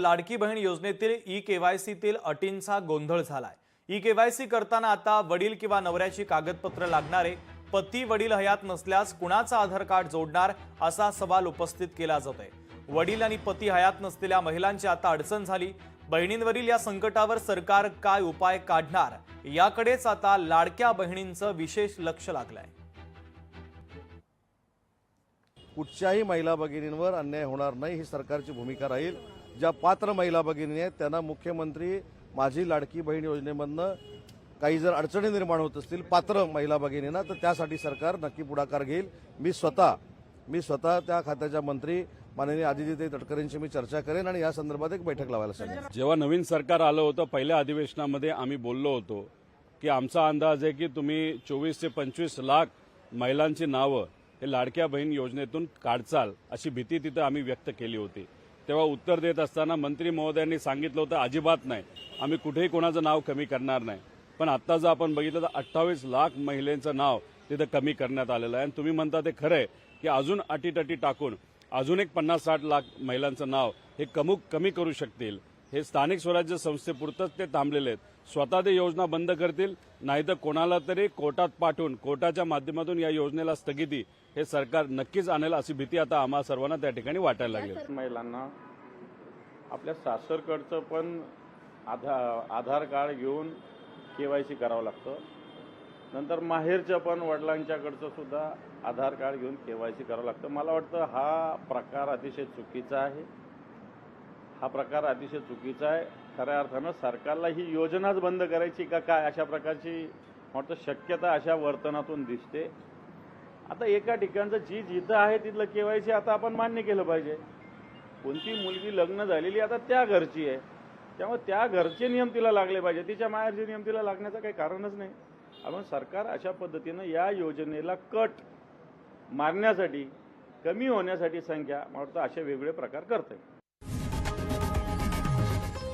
लाडकी बहीण योजनेतील ई केवायसीतील अटींचा गोंधळ झालाय. ई केवायसी करताना आता वडील किंवा नवऱ्याची कागदपत्र लागणारे पती वडील हयात नसल्यास कुणाचा आधार कार्ड जोडणार असा सवाल उपस्थित केला जात आहे वडील आणि पती हयात नसलेल्या महिलांची आता अडचण झाली. बहिणींवरील या संकटावर सरकार काय उपाय काढणार याकडेच आता लाडक्या बहिणींचं विशेष लक्ष लागलंय. कुठच्याही महिला भगिनींवर अन्याय होणार नाही ही सरकारची भूमिका राहील. ज्या पात्र महिला भगिनी आहेत त्यांना मुख्यमंत्री माझी लाडकी बहीण योजनेमधनं काही जर अडचणी निर्माण होत असतील पात्र महिला भगिनींना तर त्यासाठी सरकार नक्की पुढाकार घेईल. मी स्वतः मी स्वतः त्या खात्याच्या मंत्री माननीय आदित्य तटकरेंशी मी चर्चा करेन आणि या संदर्भात एक बैठक लावायला सांगेन. जेव्हा नवीन सरकार आलं होतं पहिल्या अधिवेशनामध्ये आम्ही बोललो होतो की आमचा अंदाज आहे की तुम्ही चोवीस ते पंचवीस लाख महिलांची नावं हे लाडक्या बहीण योजनेतून काढचाल अशी भीती तिथं आम्ही व्यक्त केली होती. तेव्हा उत्तर देत असताना मंत्री महोदयांनी सांगितलं होतं अजिबात नाही. आम्ही कुठेही कोणाचं नाव कमी करणार नाही. पण आत्ता जर आपण बघितलं तर अठ्ठावीस लाख महिलेचं नाव तिथं कमी करण्यात आलेलं आहे. आणि तुम्ही म्हणता ते खरं आहे की अजून अटीतटी टाकून अजून एक पन्नास साठ लाख महिलांचं नाव हे कमू कमी करू शकतील. हे स्थानिक स्वराज्य संस्थेपुरतंच ते थांबलेले आहेत. स्वतः ते योजना बंद करतील नाहीतर कोणाला तरी कोर्टात पाठवून कोर्टाच्या माध्यमातून या योजनेला स्थगिती हे सरकार नक्कीच आणेल अशी भीती आता आम्हा सर्वांना त्या ठिकाणी वाटायला लागली महिलांना आपल्या सासरकडचं पण आधार आधार कार्ड घेऊन के वाय सी करावं लागतं. नंतर माहेरच्या पण वडिलांच्याकडचं सुद्धा आधार कार्ड घेऊन के वाय सी करावं लागतं. मला वाटतं हा प्रकार अतिशय चुकीचा आहे. हा प्रकार अतिशय चुकीचा आहे. खऱ्या अर्थानं सरकारला ही योजनाच बंद करायची का काय अशा प्रकारची वाटतं शक्यता अशा वर्तनातून दिसते. आता एका ठिकाणचं जी जिथं आहे तिथलं केवायसी आता आपण मान्य केलं पाहिजे. कोणती मुलगी लग्न झालेली आता त्या घरची आहे. त्यामुळे त्या घरचे नियम तिला लागले पाहिजे. तिच्या माहेरचे नियम तिला लागण्याचं काही कारणच नाही. आपण सरकार अशा पद्धतीनं या योजनेला कट मारण्यासाठी कमी होण्यासाठी संख्या मला वाटतं असे वेगवेगळे प्रकार करते